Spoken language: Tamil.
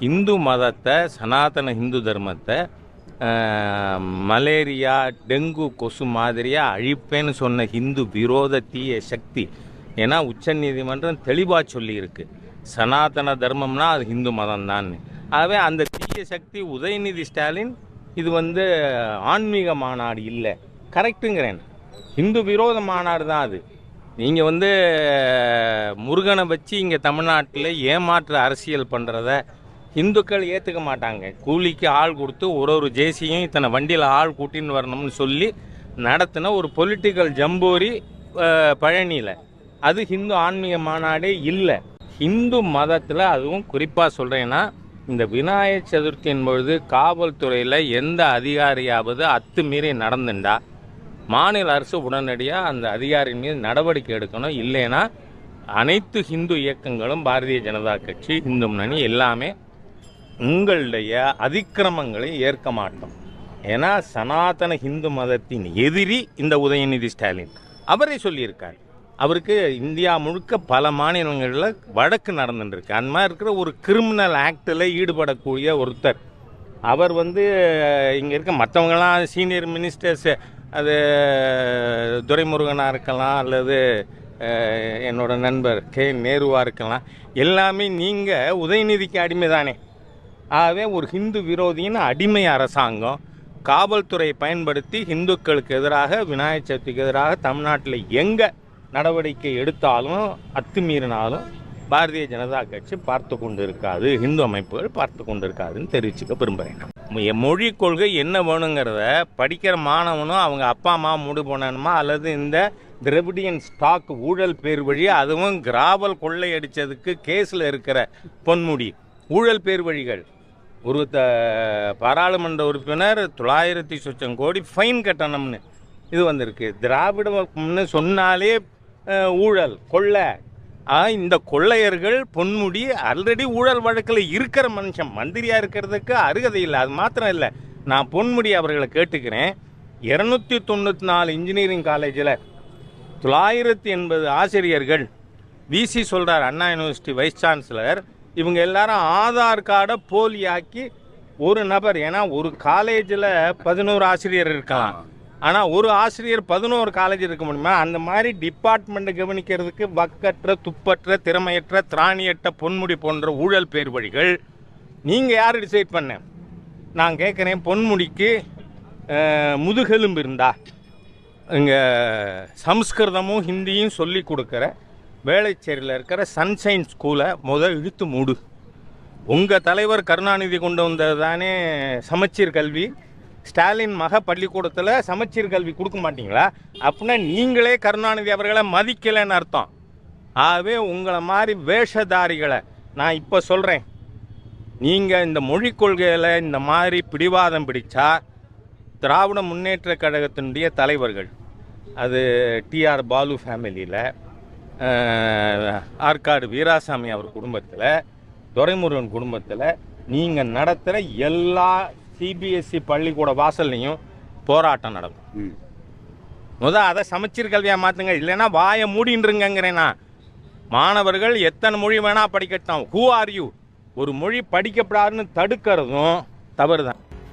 ஹிந்து மதத்தை சனாதன ஹிந்து தர்மத்தை மலேரியா டெங்கு கொசு மாதிரியாக அழிப்பேன்னு சொன்ன ஹிந்து விரோத தீய சக்தி. ஏன்னா உச்சநீதிமன்றம் தெளிவாக சொல்லியிருக்கு. சனாதன தர்மம்னா அது ஹிந்து மதம் தான் ஆகவே அந்த தீய சக்தி உதயநிதி ஸ்டாலின் இது வந்து ஆன்மீக மாநாடு இல்லை. கரெக்டுங்கிறேன் ஹிந்து விரோத மாநாடு தான் அது. நீங்கள் வந்து முருகனை வச்சு இங்கே தமிழ்நாட்டில் ஏமாற்று அரசியல் பண்ணுறத இந்துக்கள் ஏற்றுக்க மாட்டாங்க. கூலிக்கு ஆள் கொடுத்து ஒரு ஒரு ஜேசியும் இத்தனை வண்டியில் ஆள் கூட்டின்னு வரணும்னு சொல்லி நடத்தின ஒரு பொலிட்டிக்கல் ஜம்போரி பழனியில். அது ஹிந்து ஆன்மீக மாநாடே இல்லை. ஹிந்து மதத்தில் அதுவும் குறிப்பாக சொல்கிறேன்னா இந்த விநாயகர் சதுர்த்தியின் பொழுது காவல்துறையில் எந்த அதிகாரியாவது அத்துமீறி நடந்துண்டா? மாநில அரசு உடனடியாக அந்த அதிகாரியின் மீது நடவடிக்கை எடுக்கணும். இல்லைன்னா அனைத்து ஹிந்து இயக்கங்களும் பாரதிய ஜனதா கட்சி இந்து முன்னணி எல்லாமே உங்களுடைய அதிக்கிரமங்களை ஏற்க மாட்டோம். ஏன்னா சனாதன ஹிந்து மதத்தின் எதிரி இந்த உதயநிதி ஸ்டாலின். அவரே சொல்லியிருக்கார். அவருக்கு இந்தியா முழுக்க பல மாநிலங்களில் வழக்கு நடந்துட்டுருக்கு அந்த மாதிரி இருக்கிற ஒரு கிரிமினல் ஆக்டில் ஈடுபடக்கூடிய ஒருத்தர். அவர் வந்து இங்கே இருக்க மற்றவங்களாம் சீனியர் மினிஸ்டர்ஸ் அது துரைமுருகனாக இருக்கலாம் அல்லது என்னோட நண்பர் கே. நேருவாக இருக்கலாம். எல்லாமே நீங்கள் உதயநிதிக்கு அடிமை தானே ஆகவே ஒரு ஹிந்து விரோதியின் அடிமை அரசாங்கம் காவல்துறையை பயன்படுத்தி இந்துக்களுக்கு எதிராக விநாயகர் சதுர்த்திக்கு எதிராக தமிழ்நாட்டில் எங்கே நடவடிக்கை எடுத்தாலும் அத்துமீறினாலும் பாரதிய ஜனதா கட்சி பார்த்து கொண்டு இருக்காது இந்து அமைப்புகள் பார்த்து கொண்டு இருக்காதுன்னு தெரிவிச்சுக்க விரும்புகிறேன் மொழி கொள்கை என்ன வேணுங்கிறத படிக்கிற மாணவனும் அவங்க அப்பா அம்மா மூடு போனணுமா அல்லது இந்த திரவிடியன் ஸ்டாக் ஊழல் பேர் வழி அதுவும் கிராவல் கொள்ளையடித்ததுக்கு கேஸில் இருக்கிற பொன்முடி ஊழல் பேர் வழிகள் ஒரு த பாராளுமன்ற உறுப்பினர் தொள்ளாயிரத்தி சொச்சம் கோடி ஃபைன் கட்டணம்னு. இது வந்திருக்கு. திராவிடம்னு சொன்னாலே ஊழல் கொள்ளை. ஆ, இந்த கொள்ளையர்கள் பொன்முடி ஆல்ரெடி ஊழல் வழக்கில் இருக்கிற மனுஷன். மந்திரியாக இருக்கிறதுக்கு அருகதை இல்லை. அது மாத்திரம் இல்லை. நான் பொன்முடி அவர்களை கேட்டுக்கிறேன். இரநூத்தி தொண்ணூற்றி நாலு இன்ஜினியரிங் காலேஜில் தொள்ளாயிரத்தி எண்பது ஆசிரியர்கள் விசி சொல்கிறார் அண்ணா யூனிவர்சிட்டி வைஸ் சான்சலர் இவங்க எல்லாரும் ஆதார் கார்டை போலியாக்கி ஒரு நபர் ஏன்னா ஒரு காலேஜில் பதினோரு ஆசிரியர் இருக்கலாம். ஆனால் ஒரு ஆசிரியர் பதினோரு காலேஜ் இருக்க முடியுமா? அந்த மாதிரி டிபார்ட்மெண்ட்டை கவனிக்கிறதுக்கு வக்கற்ற துப்பற்ற திறமையற்ற திராணியற்ற பொன்முடி போன்ற ஊழல் பேர் வழிகள் நீங்கள் யார் டிசைட் பண்ண? நான் கேட்குறேன் பொன்முடிக்கு முதுகெலும்பு இருந்தா. இங்கே சம்ஸ்கிருதமும் ஹிந்தியும் சொல்லி கொடுக்குற வேளச்சேரியில் இருக்கிற சன்ஷைன் ஸ்கூலை முதல் இழுத்து மூடு. உங்கள் தலைவர் கருணாநிதி கொண்டு வந்தது தானே சமச்சீர் கல்வி? ஸ்டாலின் மக பள்ளிக்கூடத்தில் சமச்சீர் கல்வி கொடுக்க மாட்டீங்களா? அப்படின்னா நீங்களே கருணாநிதி அவர்களை மதிக்கலைன்னு அர்த்தம். ஆகவே உங்களை மாதிரி வேஷதாரிகளை நான் இப்போ சொல்கிறேன் நீங்கள் இந்த மொழிக் கொள்கையில் இந்த மாதிரி பிடிவாதம் பிடிச்சா திராவிட முன்னேற்ற கழகத்தினுடைய தலைவர்கள் அது டிஆர் பாலு ஃபேமிலியில் ஆற்காடு வீராசாமி அவர் குடும்பத்தில் துரைமுருகன் குடும்பத்தில் நீங்கள் நடத்துகிற எல்லா சிபிஎஸ்சி பள்ளிக்கூட வாசல்லையும் போராட்டம் நடக்கும். முத அதை சமச்சீர் கல்வியாக மாற்றுங்க இல்லைன்னா வாயை மூடின்றுங்கிறேன் நான். மாணவர்கள் எத்தனை மொழி வேணால் படிக்கட்டும். ஹூ ஆர் யூ ஒரு மொழி படிக்கப்படாதுன்னு தடுக்கிறதும் தவறு தான்